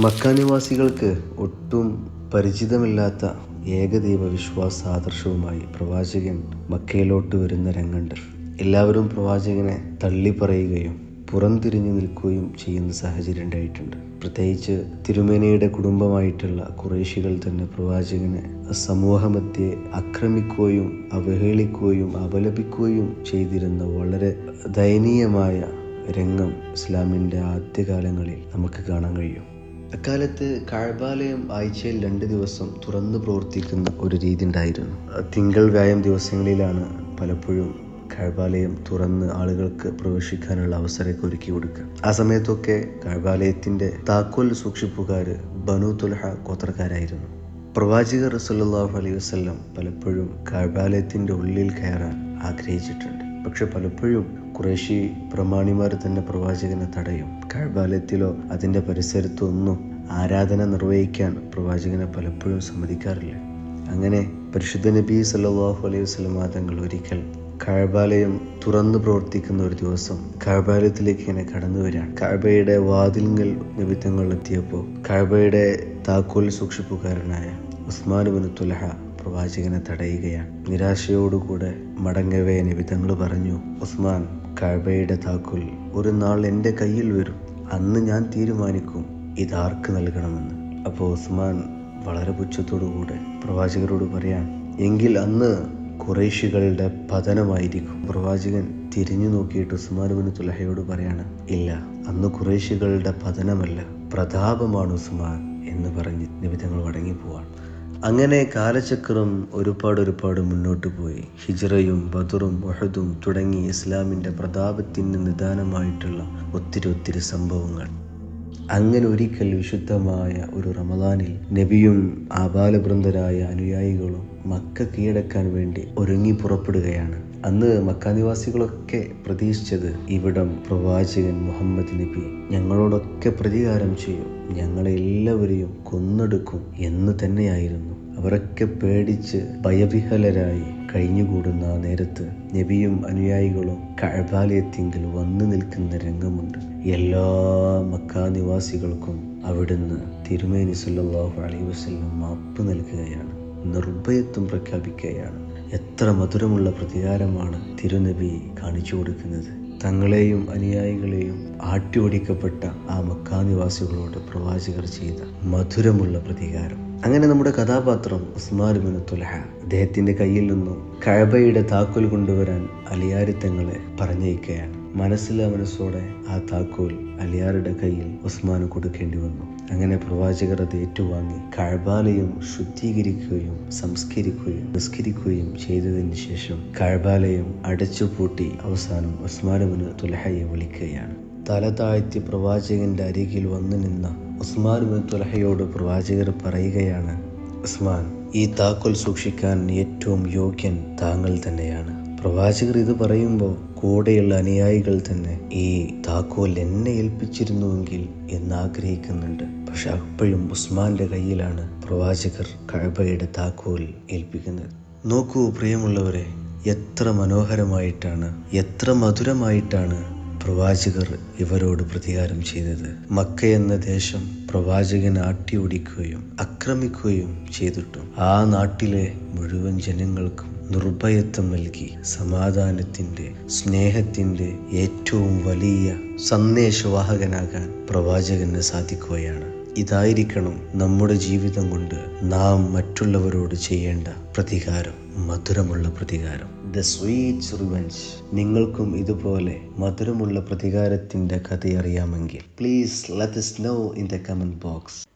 മക്കാനിവാസികൾക്ക് ഒട്ടും പരിചിതമില്ലാത്ത ഏകദൈവ വിശ്വാസ ആദർശവുമായി പ്രവാചകൻ മക്കയിലോട്ട് വരുന്ന രംഗണ്ട്. എല്ലാവരും പ്രവാചകനെ തള്ളിപ്പറയുകയും പുറംതിരിഞ്ഞു നിൽക്കുകയും ചെയ്യുന്ന സാഹചര്യം ഉണ്ടായിട്ടുണ്ട്. പ്രത്യേകിച്ച് തിരുമേനയുടെ കുടുംബമായിട്ടുള്ള കുറേശികൾ തന്നെ പ്രവാചകനെ സമൂഹമധ്യെ ആക്രമിക്കുകയും അവഹേളിക്കുകയും അപലപിക്കുകയും ചെയ്തിരുന്ന വളരെ ദയനീയമായ രംഗം ഇസ്ലാമിന്റെ ആദ്യകാലങ്ങളിൽ നമുക്ക് കാണാൻ കഴിയും. അക്കാലത്ത് കാഴ്ബാലയം ആഴ്ചയിൽ രണ്ട് ദിവസം തുറന്നു പ്രവർത്തിക്കുന്ന ഒരു രീതി ഉണ്ടായിരുന്നു. തിങ്കൾ വ്യായം ദിവസങ്ങളിലാണ് പലപ്പോഴും കഴബാലയം തുറന്ന് ആളുകൾക്ക് പ്രവേശിക്കാനുള്ള അവസരമൊക്കെ ഒരുക്കി കൊടുക്കുക. ആ സമയത്തൊക്കെ കാഴ്ബാലയത്തിന്റെ താക്കോൽ സൂക്ഷിപ്പുകാർ ബനു തുൽഹ ഗോത്രക്കാരായിരുന്നു. പ്രവാചകർ സല്ലാഹു അലൈഹി വസ്ലം പലപ്പോഴും കാഴ്ബാലയത്തിന്റെ ഉള്ളിൽ കയറാൻ ആഗ്രഹിച്ചിട്ടുണ്ട്. പക്ഷെ പലപ്പോഴും കുറേശ്ശി പ്രമാണിമാർ തന്നെ പ്രവാചകനെ തടയും. കഴബാലയത്തിലോ അതിന്റെ പരിസരത്തോ ഒന്നും ആരാധന നിർവഹിക്കാൻ പ്രവാചകനെ പലപ്പോഴും സമ്മതിക്കാറില്ല. അങ്ങനെ പരിശുദ്ധ നബി സല്ലാഹു അലൈഹി വസ്ലം തങ്ങൾ ഒരിക്കൽ കഴബാലയം തുറന്നു പ്രവർത്തിക്കുന്ന ഒരു ദിവസം കഴബാലയത്തിലേക്ക് ഇങ്ങനെ കടന്നു വരികയാണ്. കഴബയുടെ വാതിലുകൾ നിമിത്തങ്ങൾ എത്തിയപ്പോൾ കഴബയുടെ താക്കോൽ സൂക്ഷിപ്പുകാരനായ ഉസ്മാൻ ബിൻ തുലഹ പ്രവാചകനെ തടയുകയാണ്. നിരാശയോടുകൂടെ മടങ്ങവേ നിവിധങ്ങൾ പറഞ്ഞു. ഉസ്മാൻ കഴബയുടെ താക്കുൽ ഒരു നാൾ എന്റെ കയ്യിൽ വരും. അന്ന് ഞാൻ തീരുമാനിക്കും ഇതാർക്ക് നൽകണമെന്ന്. അപ്പോൾ ഉസ്മാൻ വളരെ പുച്ഛത്തോടുകൂടെ പ്രവാചകരോട് പറയാൻ എങ്കിൽ അന്ന് കുറേശികളുടെ പതനമായിരിക്കും. പ്രവാചകൻ തിരിഞ്ഞു നോക്കിയിട്ട് ഉസ്മാൻ ബിൻ തുലഹയോട് പറയാണ് ഇല്ല അന്ന് കുറേശികളുടെ പതനമല്ല പ്രതാപമാണ് ഉസ്മാൻ എന്ന് പറഞ്ഞ് നിമിത്തങ്ങൾ മടങ്ങിപ്പോവാൻ അങ്ങനെ കാലചക്രം ഒരുപാട് ഒരുപാട് മുന്നോട്ട് പോയി. ഹിജ്റയും ബദറും വഹദും തുടങ്ങി ഇസ്ലാമിന്റെ പ്രതാപത്തിന് നിദാനമായിട്ടുള്ള ഒത്തിരി ഒത്തിരി സംഭവങ്ങൾ. അങ്ങനെ ഒരിക്കൽ വിശുദ്ധമായ ഒരു റമദാനിൽ നബിയും ആബാലവൃന്ദരായ അനുയായികളും മക്ക കീഴടക്കാൻ വേണ്ടി ഒരുങ്ങി പുറപ്പെടുകയാണ്. അന്ന് മക്കാനിവാസികളൊക്കെ പ്രതീക്ഷിച്ചത് ഇവിടം പ്രവാചകൻ മുഹമ്മദ് നബി ഞങ്ങളോടൊക്കെ പ്രതികാരം ചെയ്യും. ഞങ്ങളെ എല്ലാവരെയും കൊന്നെടുക്കും എന്ന് തന്നെയായിരുന്നു. അവരൊക്കെ പേടിച്ച് ഭയവിഹലരായി കഴിഞ്ഞുകൂടുന്ന ആ നേരത്ത് നബിയും അനുയായികളും കഴബാലയത്തിങ്കിൽ വന്നു നിൽക്കുന്ന രംഗമുണ്ട്. എല്ലാ മക്കാ നിവാസികൾക്കും അവിടുന്ന് തിരുമേനി സല്ലാഹു വസ്ലം മാപ്പ് നൽകുകയാണ്. നിർഭയത്വം പ്രഖ്യാപിക്കുകയാണ്. എത്ര മധുരമുള്ള പ്രതികാരമാണ് തിരുനബി കാണിച്ചു കൊടുക്കുന്നത്. തങ്ങളെയും അനുയായികളെയും ആട്ടിയോടിക്കപ്പെട്ട ആ മക്കാനിവാസികളോട് പ്രവാചകർ ചെയ്ത മധുരമുള്ള പ്രതികാരം. അങ്ങനെ നമ്മുടെ കഥാപാത്രം ഉസ്മാൻ ബിൻ തുലഹ അദ്ദേഹത്തിന്റെ കയ്യിൽ നിന്നും കഴബയുടെ താക്കോൽ കൊണ്ടുവരാൻ അലിയാരിത്തങ്ങളെ പറഞ്ഞയക്കുകയാണ്. മനസ്സിലെ മനസ്സോടെ ആ താക്കോൽ അലിയാറുടെ കയ്യിൽ ഉസ്മാന് കൊടുക്കേണ്ടി വന്നു. അങ്ങനെ പ്രവാചകർ അത് ഏറ്റുവാങ്ങി. കഴബാലയം ശുദ്ധീകരിക്കുകയും സംസ്കരിക്കുകയും നിസ്കരിക്കുകയും ചെയ്തതിന് ശേഷം കഴബാലയം അടച്ചുപൂട്ടി അവസാനം ഉസ്മാനുബിന് തുലഹയെ വിളിക്കുകയാണ്. തല താഴ്ത്തി പ്രവാചകന്റെ അരികിൽ വന്നു നിന്ന ഉസ്മാൻ ബിൻ തുലഹയോട് പ്രവാചകർ പറയുകയാണ് ഉസ്മാൻ ഈ താക്കോൽ സൂക്ഷിക്കാൻ ഏറ്റവും യോഗ്യൻ താങ്കൾ തന്നെയാണ്. പ്രവാചകർ ഇത് പറയുമ്പോൾ കൂടെയുള്ള അനുയായികൾ തന്നെ ഈ താക്കോൽ എന്നെ ഏൽപ്പിച്ചിരുന്നുവെങ്കിൽ എന്നാഗ്രഹിക്കുന്നുണ്ട്. പക്ഷെ അപ്പോഴും ഉസ്മാന്റെ കയ്യിലാണ് പ്രവാചകർ കഴബയുടെ താക്കോൽ ഏൽപ്പിക്കുന്നത്. നോക്കൂ പ്രിയമുള്ളവരെ എത്ര മനോഹരമായിട്ടാണ് എത്ര മധുരമായിട്ടാണ് പ്രവാചകർ ഇവരോട് പ്രതികാരം ചെയ്തത്. മക്ക എന്ന ദേശം പ്രവാചകൻ ആട്ടിയോടിക്കുകയും ആക്രമിക്കുകയും ചെയ്തിട്ടും. ആ നാട്ടിലെ മുഴുവൻ ജനങ്ങൾക്കും നിർഭയത്വം നൽകി സമാധാനത്തിന്റെ സ്നേഹത്തിന്റെ ഏറ്റവും വലിയ സന്ദേശവാഹകനാകാൻ പ്രവാചകന് സാധിക്കുകയാണ്. ഇതായിരിക്കണം നമ്മുടെ ജീവിതം കൊണ്ട് നാം മറ്റുള്ളവരോട് ചെയ്യേണ്ട പ്രതികാരം മധുരമുള്ള പ്രതികാരം. ദ സ്വീറ്റ്സ് റിവെഞ്ച് നിങ്ങൾക്കും ഇതുപോലെ മധുരമുള്ള പ്രതികാരത്തിന്റെ കഥ അറിയാമെങ്കിൽ please let us know in the comment box